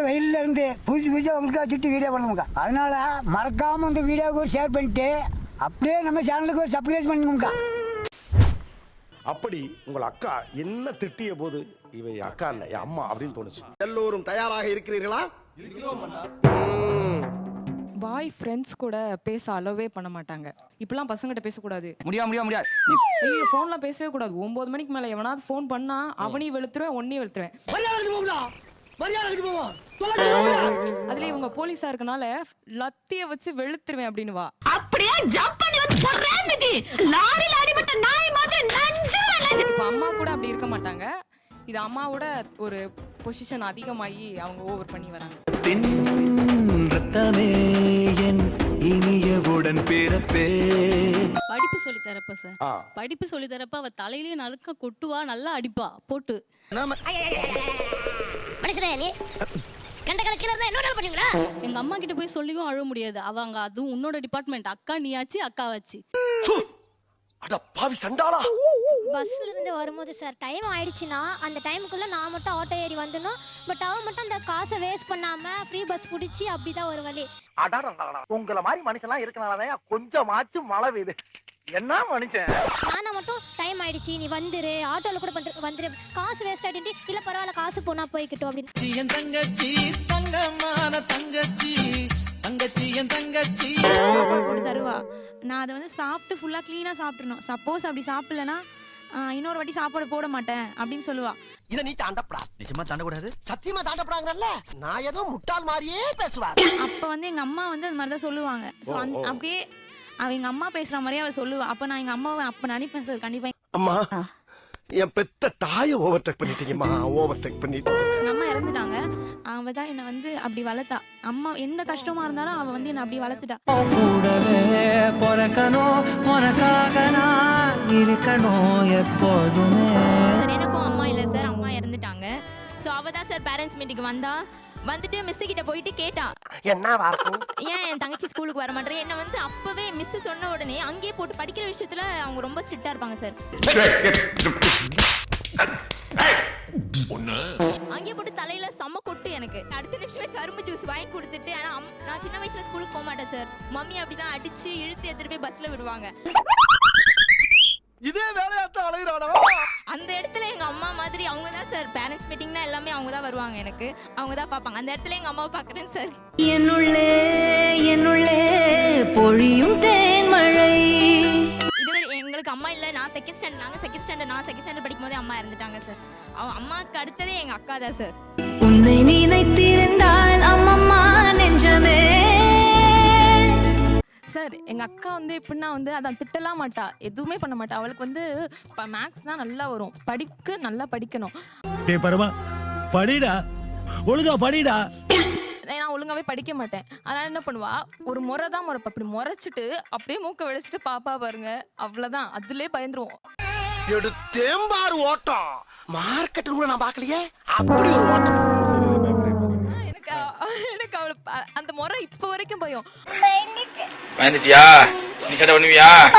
இல்லாத வெயில்ல இருந்து. புதுசு புதுசாக உங்களுக்கு சுற்றி வீடியோ பண்ணுங்க அதனால மறக்காம இந்த வீடியோவுக்கு ஒரு ஷேர் பண்ணிட்டு அப்படியே நம்ம சேனலுக்கு ஒரு சப்ஸ்கிரைப் பண்ணுங்க அப்படி உங்கள் அக்கா என்ன திட்டிய போது இவை அக்கா இல்ல என் அம்மா அப்படின்னு தோணுச்சு. எல்லோரும் தயாராக இருக்கிறீர்களா? பாய் ஃப்ரெண்ட்ஸ் கூட பேச அலோவே பண்ண மாட்டாங்க. இப்பெல்லாம் பசங்கிட்ட பேசக்கூடாது. முடியாது முடியாது முடியாது ஐயோ ஃபோன்லாம் பேசவே கூடாது. ஒன்பது மணிக்கு மேல எவனாவது ஃபோன் பண்ணா அவனையும் வெளுத்துருவேன் ஒன்னையும் வெளுத்துருவேன். அதுல இவங்க போலீஸா இருக்கனால லத்திய வச்சு வெளுத்துருவேன் அப்படின்னு வா. அப்படியே? ஜம்ப் பண்ணி வந்து போடுறேன் மிதி லாரில அடிபட்ட நாய் மாதிரி நஞ்சு இப்ப அம்மா கூட அப்படி இருக்க மாட்டாங்க. இது அம்மாவோட ஒரு பொசிஷன் அதிகமாகி அவங்க ஓவர் பண்ணி வராங்க. படிப்பு சொல்லி தரப்ப சார் படிப்பு சொல்லி தரப்ப அவ தலையிலேயே நலுக்க கொட்டுவா நல்லா அடிப்பா. போட்டு. மனுஷனே நீ? கண்ட கணக்கில இருந்தா என்ன பண்ணுவீங்களா? எங்க அம்மா கிட்ட போய் சொல்லியும் அழ முடியாது. அவங்க அதுவும் உன்னோட டிபார்ட்மெண்ட் அக்கா நீயாச்சு அக்கா வச்சு அட பாவி சண்டாளா! பஸ்ல இருந்து வரும்போது சார் டைம் ஆயிடுச்சுன்னா அந்த டைமுக்குள்ள நான் மட்டும் ஆட்டோ ஏறி வந்துடணும். பட் அவன் மட்டும் அந்த காசை வேஸ்ட் பண்ணாம ஃப்ரீ பஸ் பிடிச்சி அப்படிதான் ஒரு வழி. அடாடா உங்களை மாதிரி மனுஷன்லாம் இருக்கனாலதான் கொஞ்சமாச்சும் மழை பெய்யுது என்ன மனுஷன்? நானா மட்டும் டைம் ஆயிடுச்சு. நீ வந்துரு. ஆட்டோல கூட வந்து வந்துரு. காசு வேஸ்ட் ஆயிட்டு இல்ல பரவாயில்ல காசு போனா போய்க்கிட்டோம் அப்படின்னு. என் தங்கச்சி தங்கமான தங்கச்சி. தங்கச்சி என் தங்கச்சி. போட்டு தருவா. நான் அதை வந்து சாப்பிட்டு ஃபுல்லாக க்ளீனாக சாப்பிட்றணும் சப்போஸ் அப்படி சாப்பிடலனா இன்னொரு வாட்டி சாப்பாடு போட மாட்டேன் அப்படின்னு சொல்லுவா. இத நீ தாண்டப்படா. தாண்டக்கூடாது? சத்தியமா தாண்டப்படாங்கல்ல நான் ஏதோ முட்டாள் மாதிரியே பேசுவார் அப்போ வந்து எங்கள் அம்மா வந்து அந்த மாதிரி தான் சொல்லுவாங்க அப்படியே அவ எங்கள் அம்மா பேசுகிற மாதிரியே அவள் சொல்லுவா அப்போ நான் எங்கள் அம்மாவை அப்போ நினைப்பேன் சார் கண்டிப்பாக அம்மா என் பெத்த தாயை ஓவர் டேக் பண்ணிட்டீங்கம்மா. ஓவர் டேக் பண்ணிட்டு அம்மா இறந்துட்டாங்க. அவள் தான் என்னை வந்து அப்படி வளர்த்தா. அம்மா எந்த கஷ்டமாக இருந்தாலும் அவள் வந்து என்னை அப்படி வளர்த்துட்டா. கூடவே பிறக்கணும் உனக்காக நான் இருக்கணும் எப்போதுமே. சார் எனக்கும் அம்மா இல்ல சார் அம்மா இறந்துட்டாங்க. சோ அவ தான் சார் பேரண்ட்ஸ் மீட்டிங் வந்தா. வந்துட்டு மிஸ் கிட்ட போயிட்டு கேட்டா என்ன வார்த்தை? ஏன் என் தங்கச்சி ஸ்கூலுக்கு வர மாட்டேன் என்ன வந்து அப்பவே மிஸ் சொன்ன உடனே அங்கேயே போட்டு படிக்கிற விஷயத்துல அவங்க ரொம்ப ஸ்ட்ரிக்டா இருப்பாங்க சார் அங்கேயே போட்டு தலையில செம்ம கொட்டு எனக்கு. அடுத்த நிமிஷமே கரும்பு ஜூஸ் வாங்கி கொடுத்துட்டு ஆனா நான் சின்ன வயசுல ஸ்கூலுக்கு போக மாட்டேன் சார் மம்மி அப்படிதான் அடிச்சு இழுத்து எடுத்துட்டு போய் பஸ்ல விடுவாங்க. இதே வேலையாத்தான் அலைகிறாடா அந்த இடத்துல எங்க அம்மா சார். பேரண்ட்ஸ் மீட்டிங்னா எல்லாமே அவங்க தான் வருவாங்க எனக்கு. அவங்க தான் பார்ப்பாங்க. அந்த இடத்துல எங்க அம்மாவை பார்க்குறேன் சார். என்னுள்ளே என்னுள்ளே பொழியும் தேன்மழை இதுவரை எங்களுக்கு அம்மா இல்லை. நான் செகண்ட் ஸ்டாண்டர்ட் நாங்கள் செகண்ட் ஸ்டாண்டர்ட் நான் செகண்ட் ஸ்டாண்டர்ட் படிக்கும் போதே அம்மா இறந்துட்டாங்க சார். அவங்க அம்மாவுக்கு அடுத்ததே எங்கள் அக்கா தான் சார். உன்னை நினைத்திருந்தால் அம்மம்மா நெஞ்சமே. சார் எங்க அக்கா வந்து எப்படின்னா வந்து அதான் திட்டலாம் மாட்டா. எதுவுமே பண்ண மாட்டா. அவளுக்கு வந்து மேக்ஸ்னா நல்லா வரும். படிக்க நல்லா படிக்கணும். டே பரமா படிடா. ஒழுங்கா படிடா. நான் ஒழுங்காவே படிக்க மாட்டேன். அதனால என்ன பண்ணுவா? ஒரு முறை தான் முறைப்பா. அப்படி முறைச்சிட்டு அப்படியே மூக்க வெடிச்சிட்டு பாப்பா பாருங்க. அவ்வளவுதான். அதுலயே பயந்துருவோம். எடுத்தேம்பாரு ஓட்டம். மார்க்கெட் கூட நான் பார்க்கலையே? அப்படி ஒரு ஓட்டம். எனக்கு அ- எனக்கு அவளை ப- அந்த முறை இப்போ வரைக்கும் பயம். பயந்துட்டியா? நீ சட்டை பண்ணுவியா?